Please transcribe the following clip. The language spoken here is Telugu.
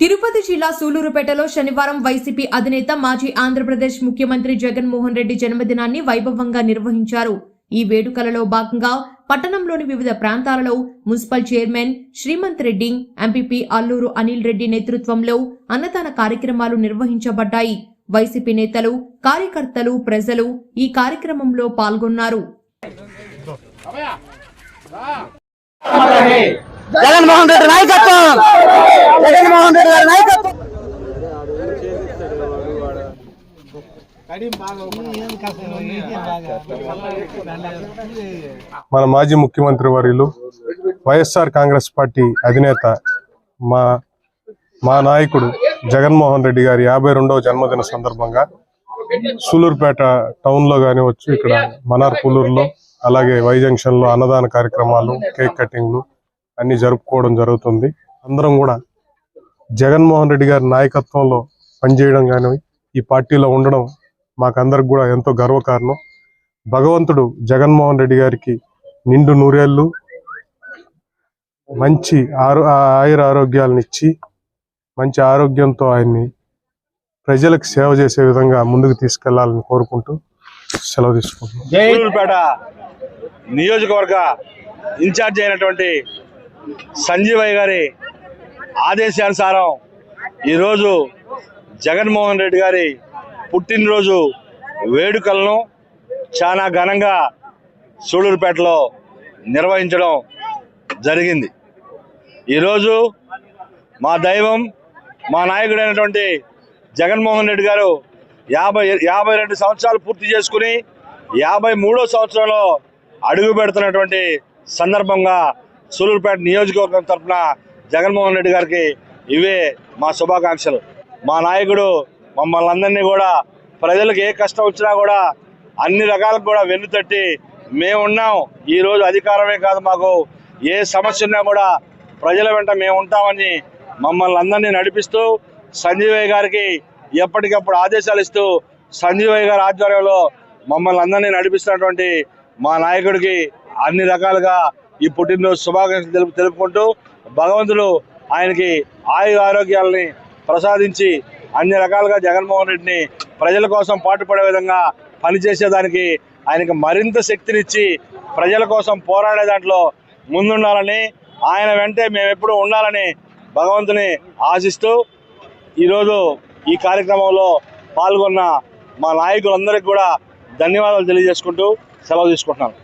తిరుపతి జిల్లా సూలూరుపేటలో శనివారం వైసీపీ అధినేత మాజీ ఆంధ్రప్రదేశ్ ముఖ్యమంత్రి జగన్మోహన్ రెడ్డి జన్మదినాన్ని వైభవంగా నిర్వహించారు. ఈ వేడుకలలో భాగంగా పట్టణంలోని వివిధ ప్రాంతాలలో municipal chairman Srimanth Reddy MPP Alluru Anil Reddy నేతృత్వంలో అన్నదాన కార్యక్రమాలు నిర్వహించబడ్డాయి. వైసీపీ నేతలు కార్యకర్తలు ప్రజలు ఈ కార్యక్రమంలో పాల్గొన్నారు. జగన్మోహన్ రెడ్డి నాయకత్వం జగన్మోహన్ రెడ్డి గారి నాయకత్వం మన మాజీ ముఖ్యమంత్రి వర్యులు వైఎస్ఆర్ కాంగ్రెస్ పార్టీ అధినేత మా మా నాయకుడు జగన్మోహన్ రెడ్డి గారి యాభై రెండవ జన్మదిన సందర్భంగా సూలూరుపేట టౌన్లో కానివచ్చు ఇక్కడ మనార్ పులూరులో అలాగే వై జంక్షన్లో అన్నదాన కార్యక్రమాలు కేక్ కటింగ్లు అన్ని జరుపుకోవడం జరుగుతుంది. అందరం కూడా జగన్మోహన్ రెడ్డి గారి నాయకత్వంలో పనిచేయడం కానీ ఈ పార్టీలో ఉండడం మాకందరికి కూడా ఎంతో గర్వకారణం. భగవంతుడు జగన్మోహన్ రెడ్డి గారికి నిండు నూరేళ్ళు మంచి ఆరో ఆయుర ఆరోగ్యాలను ఇచ్చి మంచి ఆరోగ్యంతో ఆయన్ని ప్రజలకు సేవ చేసే విధంగా ముందుకు తీసుకెళ్ళాలని కోరుకుంటూ సెలవు తీసుకుంటున్నాను నియోజకవర్గ ఇన్ఛార్జ్ అయినటువంటి సంజీవయ్య గారి ఆదేశానుసారం ఈరోజు జగన్మోహన్ రెడ్డి గారి పుట్టినరోజు వేడుకలను చాలా ఘనంగా సూళూరుపేటలో నిర్వహించడం జరిగింది. ఈరోజు మా దైవం మా నాయకుడైనటువంటి జగన్మోహన్ రెడ్డి గారు యాభై యాభై రెండు సంవత్సరాలు పూర్తి చేసుకుని యాభై మూడో సంవత్సరంలో అడుగు పెడుతున్నటువంటి సందర్భంగా సూలూరుపేట నియోజకవర్గం తరఫున జగన్మోహన్ రెడ్డి గారికి ఇవే మా శుభాకాంక్షలు. మా నాయకుడు మమ్మల్ని అందరినీ కూడా ప్రజలకు ఏ కష్టం వచ్చినా కూడా అన్ని రకాలకు కూడా వెన్నుతట్టి మేమున్నాం ఈ రోజు అధికారమే కాదు మాకు. ఏ సమస్య ఉన్నా కూడా ప్రజల వెంట మేము ఉంటామని మమ్మల్ని అందరినీ నడిపిస్తూ సంజీవయ్య గారికి ఎప్పటికప్పుడు ఆదేశాలు ఇస్తూ సంజీవయ్య గారి ఆధ్వర్యంలో మమ్మల్ని అందరినీ నడిపిస్తున్నటువంటి మా నాయకుడికి అన్ని రకాలుగా ఈ పుట్టినరోజు శుభాకాంక్షలు తెలుపు తెలుపుకుంటూ భగవంతుడు ఆయనకి ఆయు ఆరోగ్యాలని ప్రసాదించి అన్ని రకాలుగా జగన్మోహన్ రెడ్డిని ప్రజల కోసం పాటుపడే విధంగా పనిచేసేదానికి ఆయనకు మరింత శక్తినిచ్చి ప్రజల కోసం పోరాడే దాంట్లో ముందుండాలని ఆయన వెంటే మేము ఎప్పుడూ ఉండాలని భగవంతుని ఆశిస్తూ ఈరోజు ఈ కార్యక్రమంలో పాల్గొన్న మా నాయకులందరికీ కూడా ధన్యవాదాలు తెలియజేసుకుంటూ సెలవు తీసుకుంటున్నాను.